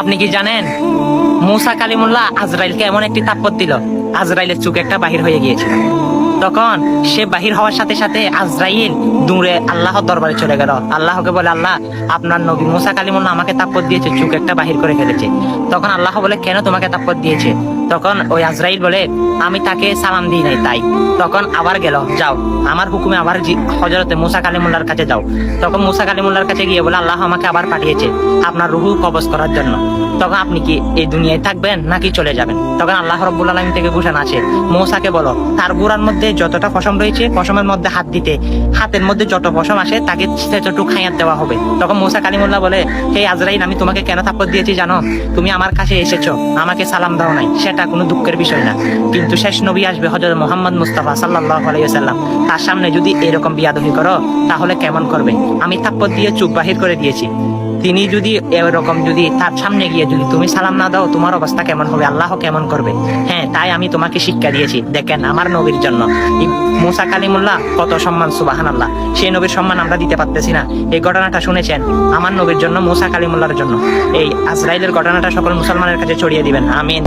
আপনি কি জানেন? মুসা কালিমুল্লাহ আজরাইলকে এমন একটি তাপত দিল, আজরাইলের চোখ একটা বাহির হয়ে গিয়েছিল। তখন সে বাহির হওয়ার সাথে সাথে আজরাইল দূরে আল্লাহর দরবারে চলে গেল। আল্লাহকে বলে, আল্লাহ, আপনার নবী মুসা কালিমুল্লাহ আমাকে তাপ্পত দিয়েছে, চুক একটা বাহির করে ফেলেছে। তখন আল্লাহ বলে, কেন তোমাকে তাপ্পত দিয়েছে? তখন ওই আজরাইল বলে, আমি তাকে সালাম দিই নাই, তাই। তখন আবার গেল, যাও, আমার হুকুমে আবার হজরতে মুসা কালিমুল্লার কাছে যাও। তখন মুসা কালিমুল্লার কাছে গিয়ে বলে, আল্লাহ আমাকে আবার পাঠিয়েছে আপনার রুহু কবজ করার জন্য। তখন আপনি কি এই দুনিয়ায় থাকবেন নাকি চলে যাবেন? তখন আল্লাহ রব্বুল আলমী থেকে ঘোষণা আছে মৌসাকে বলো, তার বুড়ার মধ্যে যতটা পশম রয়েছে, পশমের মধ্যে হাত দিতে। হাতের মধ্যে যত পশম আসে, তাকে সেতটুকু খাইয়াত দেওয়া হবে। তখন মুসা কালিমুল্লাহ বলে, হে আজরাইল, আমি তোমাকে কেন থাপ্পর দিয়েছি জানো? তুমি আমার কাছে এসেছ, আমাকে সালাম দাও নাই। সেটা কোনো দুঃখের বিষয় না। কিন্তু শেষ নবী আসবে হজরত মোহাম্মদ মুস্তাফা সাল্লাহ আলাইসাল্লাম তার সামনে যদি এরকম বিয়াদবি করো, তাহলে কেমন করবে? আমি থাপ্পর দিয়ে চুপ বাহির করে দিয়েছি। তিনি যদি এরকম যদি তার সামনে গিয়ে যদি তুমি সালাম না দাও, তোমার অবস্থা কেমন হবে? আল্লাহ কেমন করবে? হ্যাঁ তাই আমি তোমাকে শিক্ষা দিয়েছি। দেখেন, আমার নবীর জন্য। মুসা কালিমুল্লাহ, কত সম্মান সুবাহান আল্লাহ সেই নবীর সম্মান আমরা দিতে পারতেছি না। এই ঘটনাটা শুনেছেন? আমার নবীর জন্য, মুসা কালিমুল্লাহর জন্য। এই আজরাইলের ঘটনাটা সকল মুসলমানের কাছে ছড়িয়ে দিবেন। আমিন।